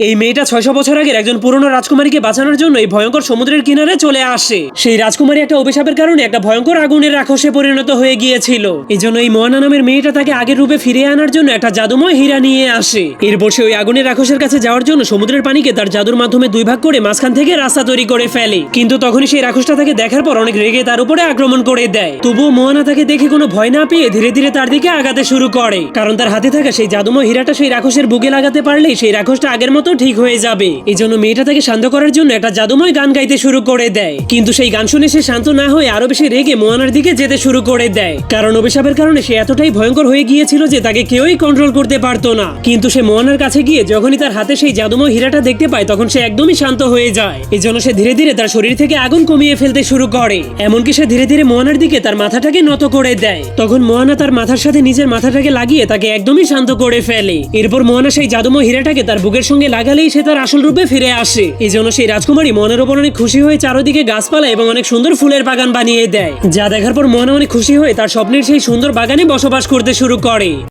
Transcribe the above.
এই মেয়েটা ছয়শো বছর আগের একজন পুরনো রাজকুমারীকে বাঁচানোর জন্য এই ভয়ঙ্কর সমুদ্রের কিনারে চলে আসে। সেই রাজকুমারী একটা অভিশাপের কারণে একটা ভয়ঙ্কর আগুনের রাক্ষসে পরিণত হয়ে গিয়েছিল। এই জন্য এই মোয়ানা নামের মেয়েটা তাকে আগের রূপে ফিরিয়ে আনার জন্য একটা জাদুময় হীরা নিয়ে আসে। এরপর সে ওই আগুনের রাক্ষসের কাছে যাওয়ার জন্য সমুদ্রের পানিকে তার জাদুর মাধ্যমে দুই ভাগ করে মাঝখান থেকে রাস্তা তৈরি করে ফেলে। কিন্তু তখনই সেই রাক্ষসটা তাকে দেখার পর অনেক রেগে তার উপরে আক্রমণ করে দেয়। তবুও মোয়ানা তাকে দেখে কোনো ভয় না পেয়ে ধীরে ধীরে তার দিকে আগাতে শুরু করে। কারণ তার হাতে থাকা সেই জাদুময় হীরাটা সেই রাক্ষসের বুকে লাগাতে পারলেই সেই রাক্ষসটা আগের মতো ঠিক হয়ে যাবে। এই জন্য মেয়েটা তাকে শান্ত করার জন্য একটা জাদুময় গান গাইতে শুরু করে দেয়। কিন্তু সেই গান শুনে সে শান্ত না হয়ে আরও বেশি রেগে মোয়ানার দিকে যেতে শুরু করে দেয়। কারণ অভিশাপের কারণে সে এতটাই ভয়ঙ্কর হয়ে গিয়েছিল যে তাকে কেউই কন্ট্রোল করতে পারতো না। কিন্তু সে মোয়ানার কাছে গিয়ে যখনই তার হাতে সেই জাদুময় হীরাটা দেখতে পায়, তখন সে একদমই শান্ত হয়ে যায়। এই জন্য সে ধীরে ধীরে তার শরীর থেকে আগুন কমিয়ে ফেলতে শুরু করে। এমনকি সে ধীরে ধীরে মোয়ানার দিকে তার মাথাটাকে নত করে দেয়। তখন মোয়ানা তার মাথার সাথে নিজের মাথাটাকে লাগিয়ে তাকে একদমই শান্ত করে ফেলে। এরপর মোয়ানা সেই জাদুময় হীরাটাকে তার বুকের সঙ্গে লাগালেই সে তার আসল রূপে ফিরে আসে। এই জন্য সেই রাজকুমারী মনের ওপর অনেক খুশি হয়ে চারদিকে গাছপালা এবং অনেক সুন্দর ফুলের বাগান বানিয়ে দেয়। যা দেখার পর মনে অনেক খুশি হয়ে তার স্বপ্নের সেই সুন্দর বাগানে বসবাস করতে শুরু করে।